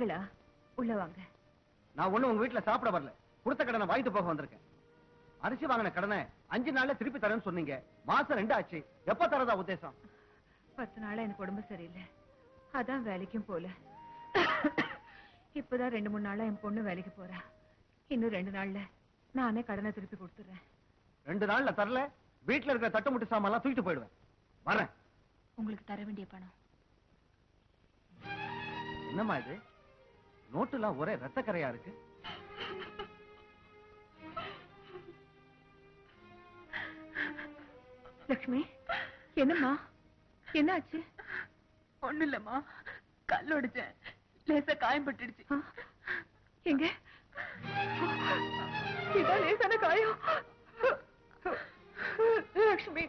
நீங்களா? உள்ள வாங்க. நான் ஒண்ணு உங்க வீட்டுல சாப்பிட வரல. கொடுத்த கடனை வாங்கிட்டு போக வந்திருக்கேன். அரிசி வாங்கின கடனை அஞ்சு நாள்ல திருப்பி தரேன்னு சொன்னீங்க. மாசம் ரெண்டு ஆச்சு. எப்ப தரதா உத்தேசம்? பத்து நாளா எனக்கு உடம்பு சரியில்லை. அதான் வேலைக்கும் போல. இப்பதான் ரெண்டு மூணு நாளா என் பொண்ணு வேலைக்கு போறா. இன்னும் ரெண்டு நாள்ல நானே கடனை திருப்பி கொடுத்துறேன். ரெண்டு நாள்ல தரல? வீட்டுல இருக்கிற தட்டு முட்டு சாமான் தூக்கிட்டு போயிடுவேன். வரேன். உங்களுக்கு தர வேண்டிய பணம். என்னம்மா இது? நோட்டுலாம் ஒரே ரத்தக்கரையா இருக்கு? லக்ஷ்மி என்னம்மா? என்னாச்சு? ஒண்ணு இல்லம்மா. கல் உடைச்சேன் லேசா காயம் பட்டுடுச்சு. எங்க? இதான் லேசான காயம். லக்ஷ்மி.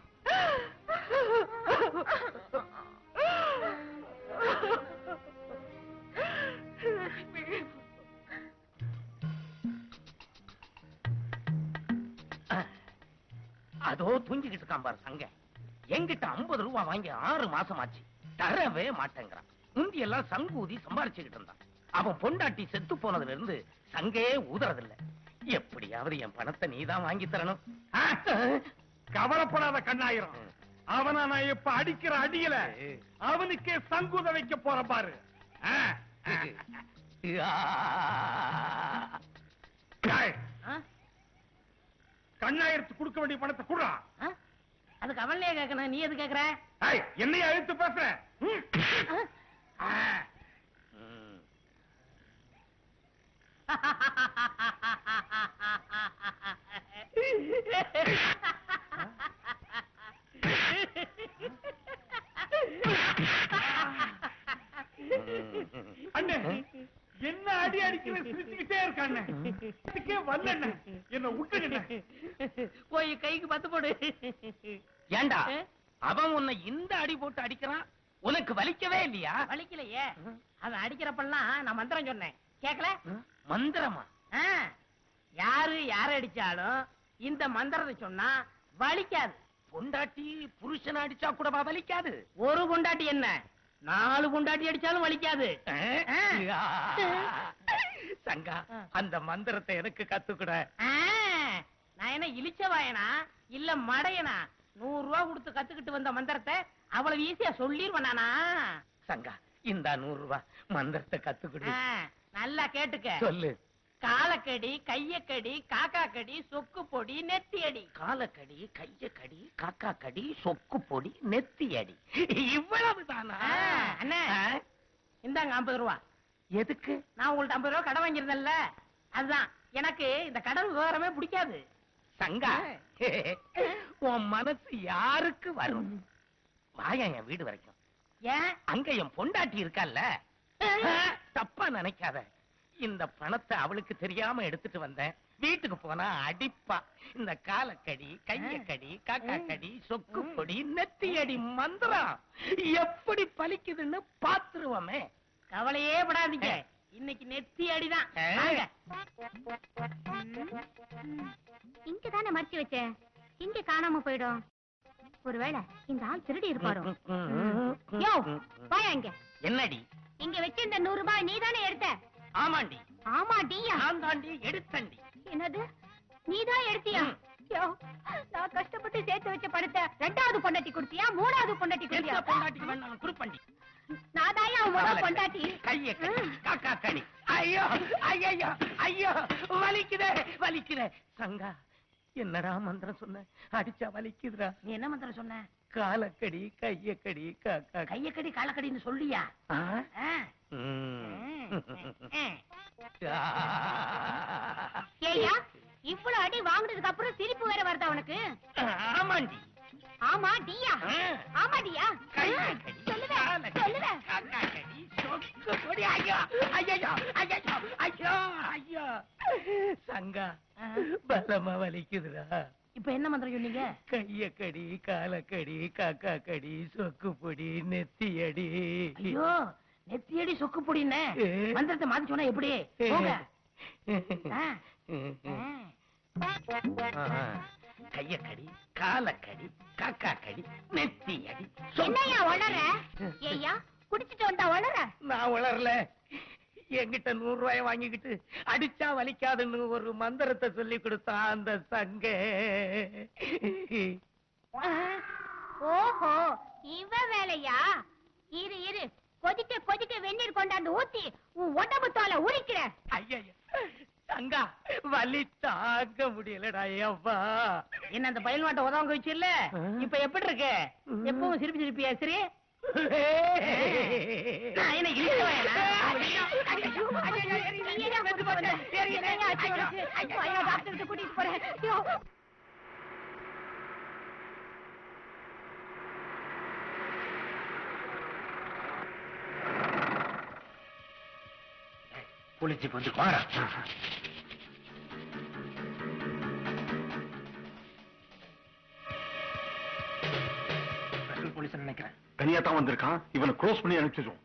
அதோ தூங்கிக்கிட்டு இருக்கான் பாரு சங்க. என்கிட்ட 50 ரூபாய் வாங்கி ஆறு மாசம் ஆச்சு. தரவே மாட்டேங்கிறான். முந்தி எல்லாம் சங்கூதி சம்பாரிச்சுக்கிட்டு இருந்தான். அவன் பொண்டாட்டி செத்து போனதுல இருந்து சங்கே ஊதுறதில்ல. எப்படியாவது என் பணத்தை நீதான் வாங்கி தரணும். கவலைப்படாத கண்ணாயிரம். அவனை நான் இப்ப அடிக்கிற அடியில அவனுக்கே சங்குத வைக்க போற பாரு. ஆ, கண்ணாயிரத்து கொடுக்க வேண்டிய பணத்தை குடுறா. அதுக்கு அவன்லயே கேட்கணும். நீ எது கேக்குற ஏய், என்னைய அழுத்து பேசுற ம். ஆ, அண்ணே என்ன அடி அடிக்கிற சிரிச்சுக்கிட்டே இருக்க அண்ணே இதுக்கே வரல அண்ணே என்ன விட்டுங்க போய் கைக்கு பத்து போடு ஏண்டா அவன் உன்னை இந்த அடி போட்டு அடிக்கிறான் உனக்கு வலிக்கவே இல்லையா வலிக்கலையே அவன் அடிக்கிறப்பெல்லாம் சொன்னேன். கேக்கல? மந்திரமா? யாரு யார அடிச்சாலும் இந்த மந்திரத்தை சொன்னா வலிக்காது. பொண்டாட்டி புருஷன் அடிச்சா கூடவா வலிக்காது? ஒரு குண்டாட்டி என்ன? நாலு குண்டாட்டி அடிச்சாலும் வலிக்காது? சங்கா அந்த மந்திரத்தை எனக்கு கத்துக்கூட. நான் என்ன இழிச்சவாயனா இல்ல மடையனா? நூறு ரூபா கொடுத்து கத்துக்கிட்டு வந்த மந்திரத்தை அவ்வளவு ஈஸியா சொல்லிருவேன் நானா? சங்கா இந்த நூறு ரூபாய் மந்திரத்தை கத்துக்கிடு. நல்லா கேட்டுக்க. சொல்லு. காலக்கடி கையக்கடி காக்கா கடி சொக்கு பொடி நெத்தி அடி காலக்கடி கையக்கடி காக்கா கடி சொக்கு பொடி நெத்தி அடி இவ்வளவு தானா அண்ணே. இந்தாங்க ஐம்பது ரூபா. எதுக்கு? நான் உங்கள்ட்ட ஐம்பது ரூபா கடன் வாங்கியிருந்தேன்ல. அதுதான். எனக்கு இந்த கடன் விவகாரமே பிடிக்காது. சங்கா உன் மனசு யாருக்கு வரும்? வாயா என் வீடு வரைக்கும். ஏன்? அங்க என் பொண்டாட்டி இருக்கல்ல? தப்பா நினைக்காத. இந்த பணத்தை அவளுக்கு தெரியாம எடுத்துட்டு வந்தேன். வீட்டுக்கு போனா அடிப்பா. இந்த காலக்கடி கையக்கடி காக்கா கடி சொக்கு பொடி நெத்தி அடி மந்திரம். எப்படி பலிக்குதுன்னு பாத்துருவோமே. கவலையே படாதீங்க. இன்னைக்கு நெத்தி அடிதான். ஆ. வாங்க. இங்க தானே மறைச்சு வச்சேன் இங்க காணாம போயிடும். ஒருவேளை இந்த ஆள் திருடி இருப்பாரோ? யோ வாயா இங்க. என்னடி? இங்க வச்சிருந்த நூறு ரூபாய் நீ தானே எடுத்த? ஆமாண்டி. ஆமா டீயா நான் தாண்டி எடுத்தண்டி. என்னது? நீதான் எடுத்தியா? நான் கஷ்டப்பட்டு சேர்த்து வச்ச பணத்தை ரெண்டாவது பொண்டாட்டி கொடுத்தியா? மூணாவது பொண்டாட்டி கொடுத்தியா? பொண்டாட்டிக்கு வேணாலும் குடுப்பண்டி. நான் தான் அவன் முதல் பொண்டாட்டி? கைய. காக்கா கடி ஐயோ ஐயோ ஐயோ வலிக்குதே வலிக்குதே. சங்கா என்னடா மந்திரம் சொன்ன? அடிச்சா வலிக்குதுடா. நீ என்ன மந்திரம் சொன்ன? காலக்கடி கையக்கடி. கையக்கடி காலக்கடின்னு சொல்லியா? இவ்வளவு அடி வாங்குனதுக்கு அப்புறம் சிரிப்பு வேற வருதா உனக்கு? ஆமாண்டி. ஆமா டியா. ஆமா டியா? சொல்லுவேன் சொல்லுவேன் கடி, சங்கா பலமா வலிக்குதுடா. இப்ப என்ன மந்திரம் சொன்னீங்க? கையக்கடி காலக்கடி காக்கா கடி சொக்கு பொடி நெத்தி அடி ஐயோ நெத்தியடி சொக்கு பொடின்னு மந்திரத்தை மாத்தி சொன்னா எப்படி? போங்க. ஆ. கையக்கடி காலக்கடி காக்கா கடி நெத்தி அடி என்னய்யா வளர ஏய்யா குடிச்சிட்டு வந்தா வளர நான் வளரல என்கிட்ட நூறு ரூபாய வாங்கிக்கிட்டு அடிச்சா வலிக்காதுன்னு ஒரு மந்திரத்தை சொல்லி கொடுத்தான் அந்த சங்க. ஓஹோ இவ வேலையா? இரு இரு. கொதிக்க கொதிக்க வெந்நீர் கொண்டாந்து ஊத்தி உன் உடம்பு தோலை உரிக்கிற. ஐயா சங்கா வலி தாங்க முடியலடா ஐயப்பா என்ன அந்த பயல் மாட்ட உதவங்க வச்சு இல்ல இப்ப எப்படி இருக்கு எப்பவும் சிரிப்பு சிரிப்பியா சரி? கூட்டிட்டு போறேன் ஐயோ. குளிச்சு வந்து தனியா தான் வந்திருக்கான். இவனை க்ளோஸ் பண்ணி அனுப்பிச்சிடும்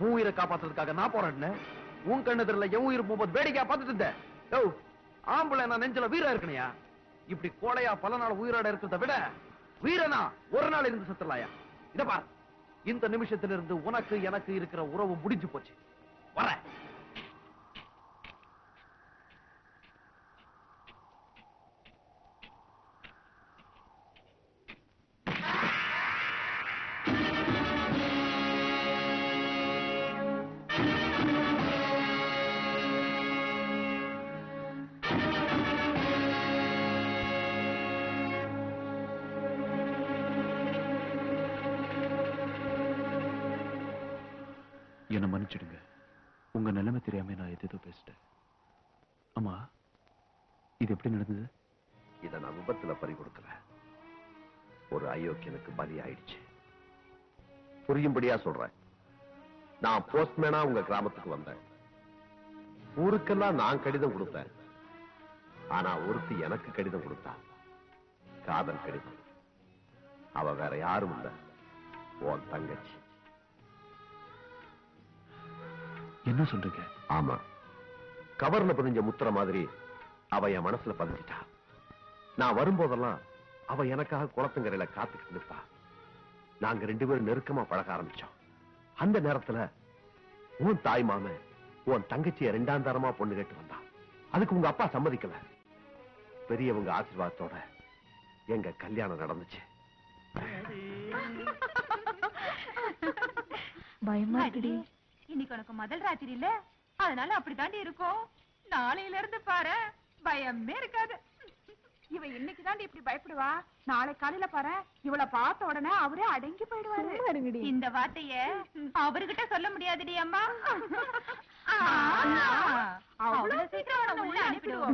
உன் உயிரை காப்பாத்துறதுக்காக நான் போராடினேன் உன் கண்ணெதிரில் என் உயிர் போகும்போது வேடிக்கையா பார்த்துட்டு இருந்தேன். ஆம்பளை நான் நெஞ்சில வீரா இருக்கணையா இப்படி கோலையா பல நாள் உயிரோட இருக்கிறத விட வீரனா ஒரு நாள் இருந்து செத்துலாயா இத பார். இந்த நிமிஷத்திலிருந்து உனக்கு எனக்கு இருக்கிற உறவு முடிஞ்சு போச்சு. வரேன். என்ன மன்னிச்சிடுங்க. உங்க நிலைமை தெரியாம நான் எதேதோ பேசிட்டேன். அம்மா இது எப்படி நடந்தது? இத நான் விபத்துல பறி கொடுக்கல. ஒரு அயோக்கியனுக்கு பலி ஆயிடுச்சு. புரியும்படியா சொல்றேன். நான் போஸ்ட்மேனா உங்க கிராமத்துக்கு வந்தேன். ஊருக்கெல்லாம் நான் கடிதம் கொடுத்தேன். ஆனா ஒருத்தி எனக்கு கடிதம் கொடுத்தா காதல் கடிதம். அவ வேற யாரும் இல்ல. உன் தங்கச்சி. என்ன சொல்றீங்க? ஆமா. கவர்ல பதிஞ்ச முத்திர மாதிரி அவ என் மனசுல பதிஞ்சிட்டா. நான் வரும்போதெல்லாம் அவ எனக்காக குளத்துங்கரையில காத்துக்கிட்டு நிற்பா நாங்க ரெண்டு பேரும் நெருக்கமா பழக ஆரம்பிச்சோம். அந்த நேரத்துல உன் தாய் மாமன் உன் தங்கச்சிய ரெண்டாம் தரமா பொண்ணு கேட்டு வந்தா அதுக்கு உங்க அப்பா சம்மதிக்கல. பெரியவங்க ஆசீர்வாதத்தோட எங்க கல்யாணம் நடந்துச்சு. பயமா இருக்குடி. இன்னைக்கு உனக்கு முதல் ராத்திரி இல்ல? அதனால அப்படித்தாண்டி இருக்கும். நாளையில இருந்து பாரு பயமே இருக்காது. இவ இன்னைக்கு தாண்டி இப்படி பயப்படுவா? நாளை காலையில பாரு இவள பார்த்த உடனே அவரே அடங்கி போயிடுவாரு. இந்த வார்த்தைய அவர்கிட்ட சொல்ல முடியாதுடி அம்மா. அவ்வளவு சீக்கிரம் உள்ள அனுப்பிடுவா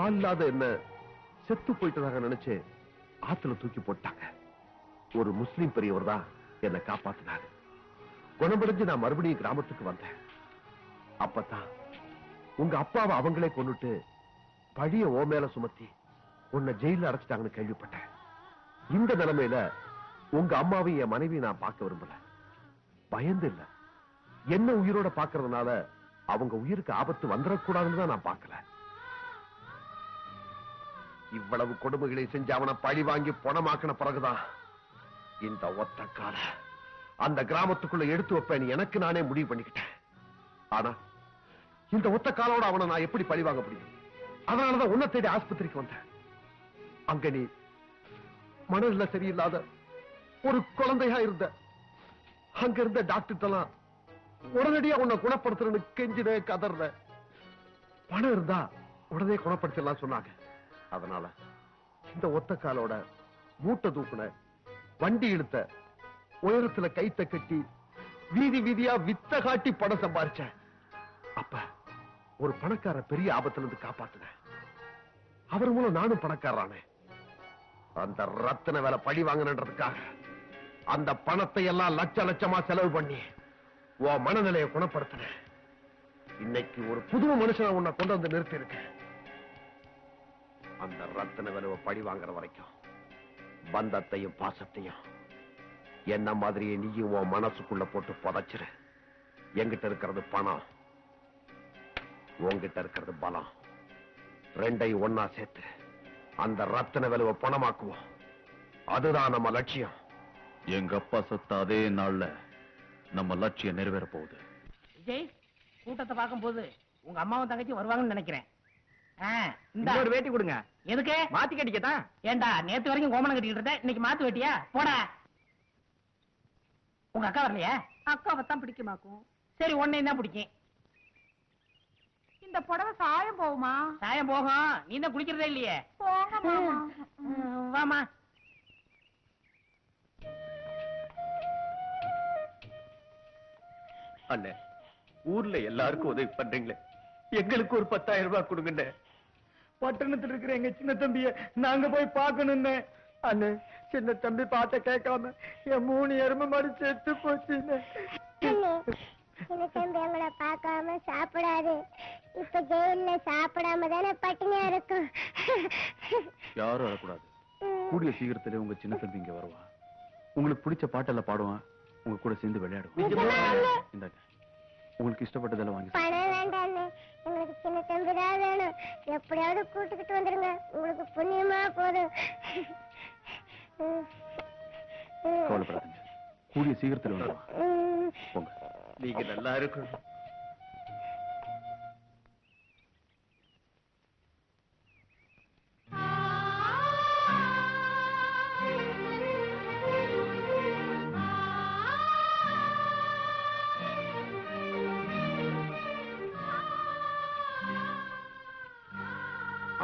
கால் இல்லாத என்ன? செத்து போயிட்டதாக நினைச்சு ஆத்துல தூக்கி போட்டாங்க. ஒரு முஸ்லிம் பெரியவர் தான் என்னை காப்பாத்தினாரு. குணமடைஞ்சு நான் மறுபடியும் கிராமத்துக்கு வந்தேன். அப்பதான் உங்க அப்பாவை அவங்களே கொன்னுட்டு பழிய ஓ மேல சுமத்தி உன்னை ஜெயில அடைச்சிட்டாங்கன்னு கேள்விப்பட்டேன். இந்த நிலைமையில உங்க அம்மாவையும் என் மனைவியை நான் பார்க்க விரும்பல. பயந்து இல்ல. என்ன உயிரோட பார்க்கறதுனால அவங்க உயிருக்கு ஆபத்து வந்துடக்கூடாதுன்னு தான் நான் பார்க்கல. இவ்வளவு கொடுமைகளை செஞ்சு அவனை பழி வாங்கி பணமாக்கின பிறகுதான் இந்த ஒத்த கால அந்த கிராமத்துக்குள்ள எடுத்து வைப்பேன் எனக்கு நானே முடிவு பண்ணிக்கிட்டேன். ஆனா இந்த ஒத்த காலோட அவனை நான் எப்படி பழி வாங்க முடியும்? அதனாலதான் உன்ன தேடி ஆஸ்பத்திரிக்கு வந்தேன். அங்க நீ மனதில் சரியில்லாத ஒரு குழந்தையா இருந்த. அங்க இருந்த டாக்டர்லாம் உடனடியா உன்னை குணப்படுத்துறேன்னு கெஞ்சின கதர்ற பணம் இருந்தா உடனே குணப்படுத்திடலாம் சொன்னாங்க. அதனால இந்த ஒத்த காலோட மூட்டை தூக்குன வண்டி இழுத்த உயரத்துல கைத்த கட்டி வீதி வீதியா வித்த காட்டி பணம் சம்பாரிச்ச அப்ப ஒரு பணக்கார பெரிய ஆபத்துல இருந்து காப்பாத்துனேன் அவர் மூலம் நானும் பணக்காரானே அந்த ரத்தின வேலை பழி வாங்கினதுக்காக அந்த பணத்தை எல்லாம் லட்ச லட்சமா செலவு பண்ணி உன் மனநிலையை குணப்படுத்தின. இன்னைக்கு ஒரு புது மனுஷனை உன்னை கொண்டு வந்து நிறுத்தி இருக்கேன் அந்த ரத்தின விளைவை பழி வாங்குற வரைக்கும். பந்தத்தையும் பாசத்தையும் என்ன மாதிரியே நீயும் உன் மனசுக்குள்ள போட்டு புதைச்சிரு. என்கிட்ட இருக்கிறது பணம். உன்கிட்ட இருக்கிறது பலம். ரெண்டையும் ஒன்னா சேர்த்து அந்த ரத்தின விளைவை பணமாக்குவோம். அதுதான் நம்ம லட்சியம். எங்க அப்பா சத்த அதே நாள்ல நம்ம லட்சியம் நிறைவேற போகுது. விஜய் கூட்டத்தை பார்க்கும்போது உங்க அம்மாவும் தங்கச்சி வருவாங்கன்னு நினைக்கிறேன். இன்னொரு வேட்டி கொடுங்க. எதுக்கு? மாத்தி கட்டிக்கத்தான் ஏண்டா நேத்து வரைக்கும் கோமணம் கட்டிக்கிட்டு இருந்த இன்னைக்கு மாத்து வெட்டியா? போடா. உங்க அக்கா வரலையா? அக்காவை தான் பிடிக்குமாக்கும். சரி உன்னை தான் பிடிக்கும். இந்த புடவை சாயம் போகுமா? சாயம் போகும். நீ தான் குளிக்கிறதே இல்லையே. வாமா அண்ணே ஊர்ல எல்லாருக்கும் உதவி பண்றீங்களே. எங்களுக்கு ஒரு பத்தாயிரம் ரூபாய் கொடுங்கண்ணே. பட்டணத்துல இருக்கிற எங்க சின்ன தம்பிய நாங்க போய் பார்க்கணும்னே. அண்ணே சின்ன தம்பி பார்த்த கேட்காம என் மூணு எருமை மாடு செத்து போச்சுண்ணே. சின்ன தம்பி எங்களை பார்க்காம சாப்பிடாது. இப்ப ஜெயில்ல சாப்பிடாம தானே பட்டினியா இருக்கும். யாரும் வரக்கூடாது. கூடிய சீக்கிரத்திலே உங்க சின்ன தம்பி இங்க வருவா. உங்களுக்கு பிடிச்ச பாட்டெல்லாம் பாடுவான். உங்க கூட சேர்ந்து விளையாடுவான். உங்களுக்கு இஷ்டப்பட்டதெல்லாம் வாங்கி. பணம் வேண்டாண்ணே எங்களுக்கு சின்ன தம்பி தான் வேணும். எப்படியாவது கூட்டுக்கிட்டு வந்துருங்க. உங்களுக்கு புண்ணியமா போதும். கவலைப்படாதீங்க. கூடிய சீக்கிரத்தில். போங்க. நீங்க நல்லா இருக்கணும்.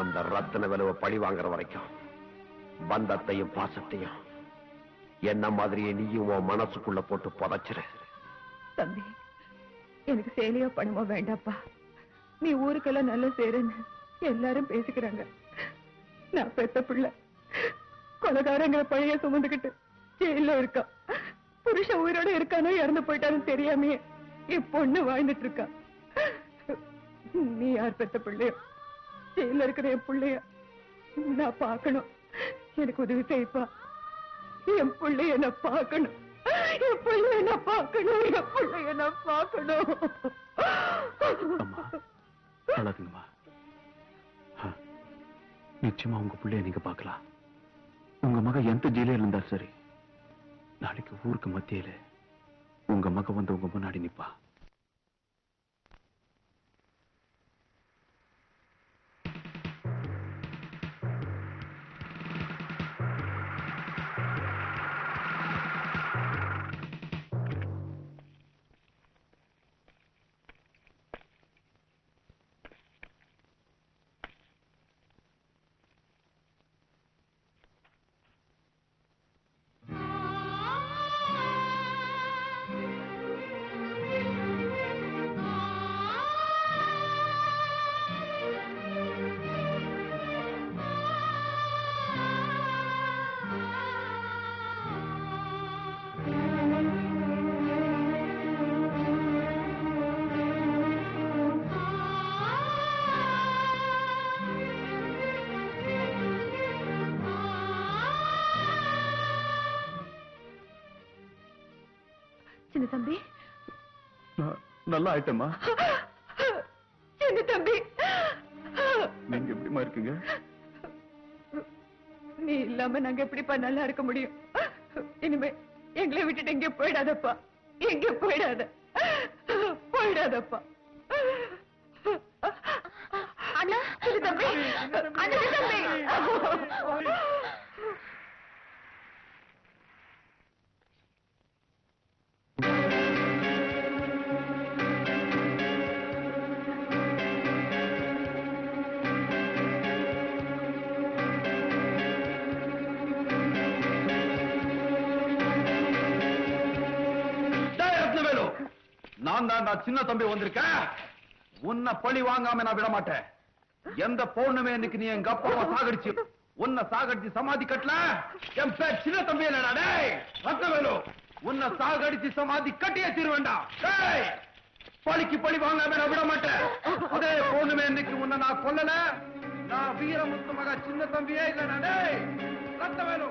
அந்த ரத்தன விலவ பழி வாங்குற வரைக்கும் பந்தத்தையும் பாசத்தையும் என்ன மாதிரியே நீயும் உன் மனசுக்குள்ள போட்டு புதைச்சிரு. தம்பி எனக்கு சேலையோ பணமோ வேண்டாப்பா. நீ ஊருக்கெல்லாம் நல்ல சேருன்னு எல்லாரும் பேசிக்கிறாங்க. நான் பெத்த பிள்ளை. கொலகாரங்கிற பழைய சுமந்துக்கிட்டு ஜெயில இருக்கா. புருஷன் உயிரோட இருக்கானோ இறந்து போயிட்டாலும் தெரியாமையே என் பொண்ணு வாழ்ந்துட்டு இருக்கா. நீ யார் பெத்த பிள்ளையோ? ஜெயில இருக்கிற என் பிள்ளைய நான் பார்க்கணும். எனக்கு உதவி செய்ப்பா. என் பிள்ளைய நான் பார்க்கணும். என் பிள்ளைய நான் பார்க்கணும். என் பிள்ளைய நான் பார்க்கணும். அம்மா நிச்சயமா உங்க பிள்ளைய நீங்க பார்க்கலாம். உங்க மக எந்த ஜெயில இருந்தா சரி நாளைக்கு ஊருக்கு மத்தியில உங்க மக வந்து உங்க முன்னாடி நிப்பா. சின்ன தம்பி? நல்லா ஆயிட்டேம்மா. சின்ன தம்பி? நீங்க எப்படிமா இருக்கீங்க? நீ இல்லாம நாங்க எப்படிப்பா நல்லா இருக்க முடியும்? இனிமே எங்களை விட்டுட்டு எங்க போயிடாதப்பா. எங்க போயிடாத. போயிடாதப்பா. அண்ணா தம்பி. அண்ணா தம்பி? நான் தான்டா சின்ன தம்பி வந்திருக்கேன் உன்னை பழி வாங்காம நான் விட மாட்டேன். எந்த பௌர்ணமி இன்னைக்கு நீ எங்க அப்பாவை சாகடிச்சு உன்னை சாகடிச்சு சமாதி கட்டல? என் பேர் சின்ன தம்பி என்னடா டேய் ரத்னவேலு உன்னை சாகடிச்சு சமாதி கட்டியே தீர்வேண்டா. பழிக்கு பழி வாங்காம நான் விட மாட்டேன். அதே பௌர்ணமி இன்னைக்கு உன்னை நான் கொல்லல. நான் வீரமுத்து மகா சின்ன தம்பியே இல்லடா டேய் ரத்னவேலு